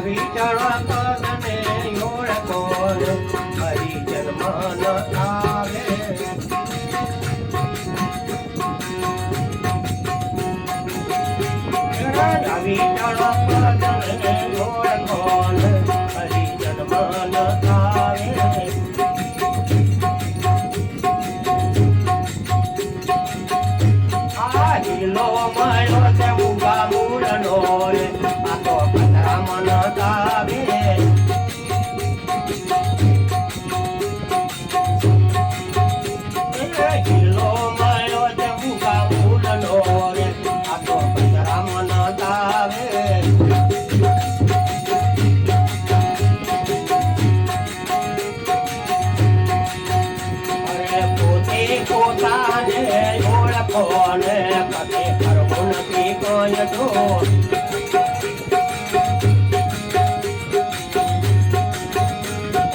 વિચરણ તને ઓળખો ફરી જન્મ ન આવે વિચરણ તને ઓળખો પોતાને ઓળખો ને કદી કરવું નથી કોઈ ઢોર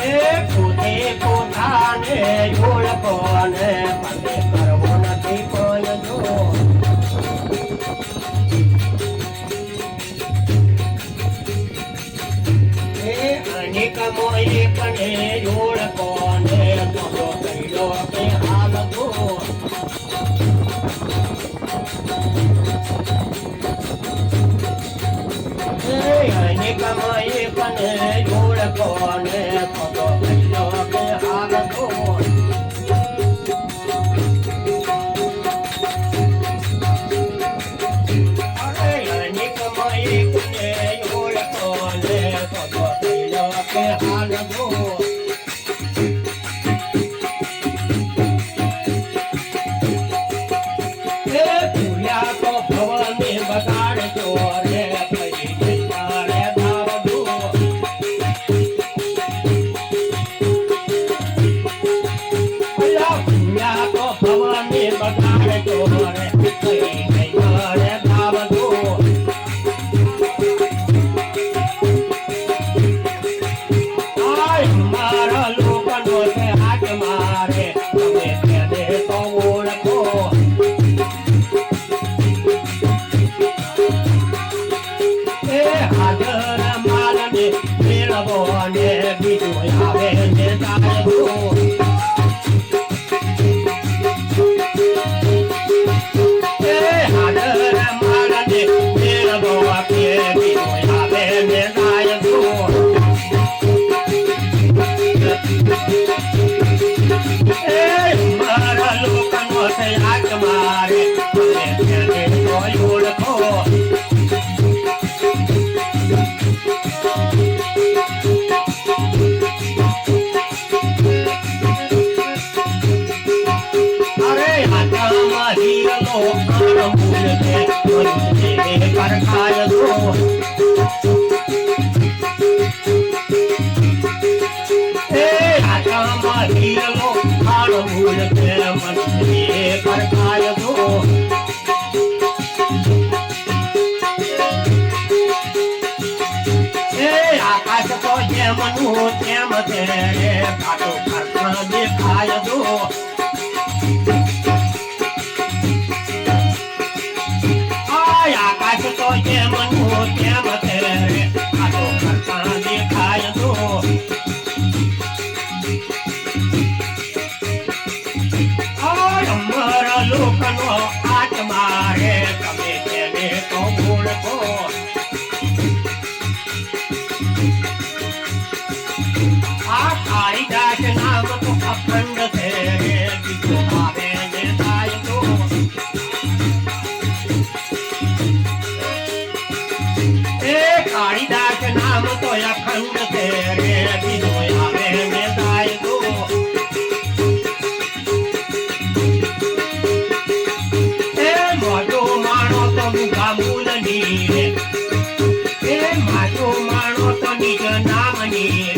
એ પોતે પોતાને ઓળખો ને કદી કરવું નથી કોઈ ઢોર અનેક મોય પણ ઓળખો ને কনে મારા લોકો નો થયા મારે હું તેમ તેણે ખાટો ખાટમાં દેખાય દો જોયા ખંડ તે રેડી જોયા રે મેદાય તો. એ મોટો માણો તો નામની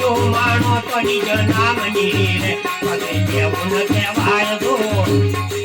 જો માણો તો નિજ નામની રે પગે જેવું ન કહેવાય જો.